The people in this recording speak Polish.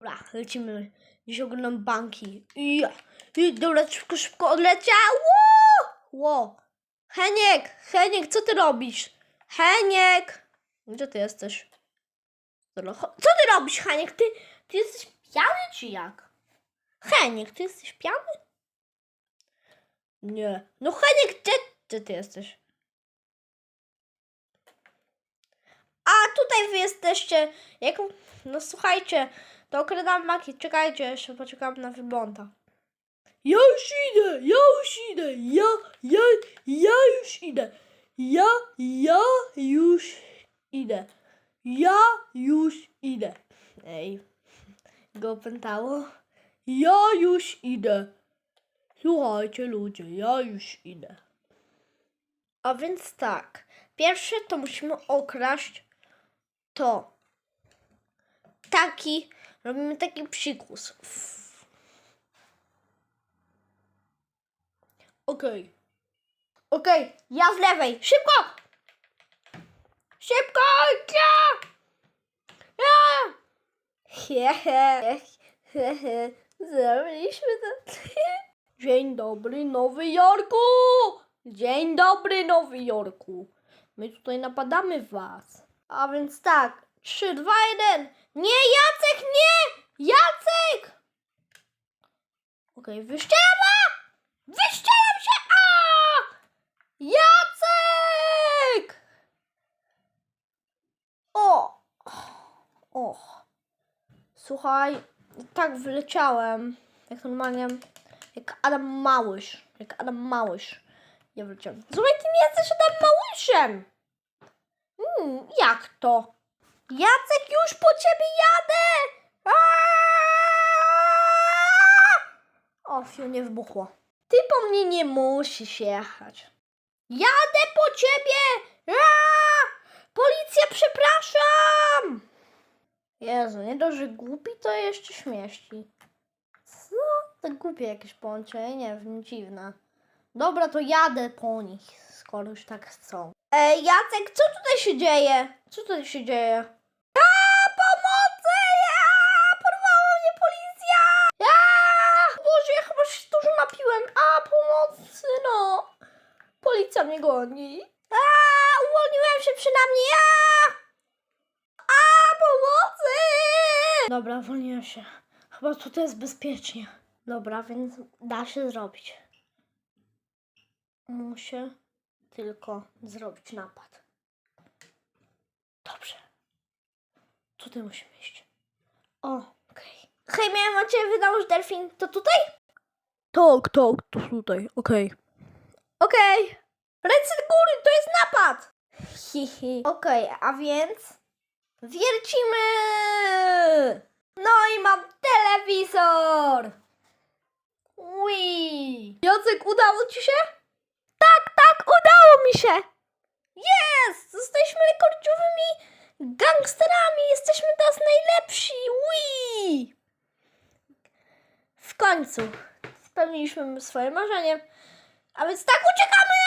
Dobra, lecimy. Dziś oglądam banki. I. I dobra, szybko, szybko odleciało! Ło! Heniek! Heniek, co ty robisz? Heniek! Gdzie ty jesteś? Co ty robisz, Heniek? Ty, ty jesteś pijany czy jak? Heniek, ty jesteś pijany? Nie. No Heniek, gdzie, gdzie ty jesteś? A tutaj wy jesteście. Jak... No słuchajcie, to okradam maki. Czekajcie, jeszcze poczekam na wygląda. Ja już idę, ja już idę, ja, ja, ja już idę. Ja, ja już idę. Ja już idę. Ej, go opętało. Ja już idę. Słuchajcie ludzie, ja już idę. A więc tak, pierwsze to musimy okraść to taki, robimy taki psikus. Okej. Okej, ja w lewej. Szybko! Szybko! Ja! Ja! Hehe, hehe, zrobiliśmy to. Dzień dobry, Nowy Jorku! Dzień dobry, Nowy Jorku. My tutaj napadamy was. A więc tak, 3, 2, 1. Nie, Jacek, nie! Jacek! Okej, wyszczelam! a! Wyszczelam się! A! Jacek! O! O! Słuchaj, tak wyleciałem. Jak normalnie, jak Adam Małysz. Jak Adam Małysz. Ja wyleciałem. Słuchaj, ty nie jesteś Adam Małyszem! Hmm, jak to? Jacek, już po ciebie jadę! Aaaa! O, fiu, nie wybuchło. Ty po mnie nie musisz jechać. Jadę po ciebie! Policja, przepraszam! Jezu, nie dość, że głupi, to jeszcze śmieszki. Co? To głupie jakieś połączenie, nie wiem, dziwne. Dobra, to jadę po nich, skoro już tak chcą. Ej, Jacek, co tutaj się dzieje? Co tutaj się dzieje? A, pomocy! Ja! Porwała mnie policja! Ja! Boże, ja chyba się dużo napiłem. A, pomocy, no! Policja mnie goni. A, uwolniłem się przynajmniej. Ja! A, pomocy! Dobra, uwolniłem się. Chyba tutaj jest bezpiecznie. Dobra, więc da się zrobić. Muszę tylko zrobić napad. Dobrze. Tutaj musimy iść. O, okej. Hej, miałem od ciebie delfin. To tutaj? Tak, tak, to tutaj, okej. Okej. Ręce do góry, to jest napad! Hihi. Okej, a więc... Wiercimy! No i mam telewizor! Ui. Jacek, udało ci się? Tak, tak, udało mi się! Jest! Jesteśmy rekordziowymi gangsterami! Jesteśmy teraz najlepsi! Ui! W końcu spełniliśmy swoje marzenie. A więc tak, uciekamy!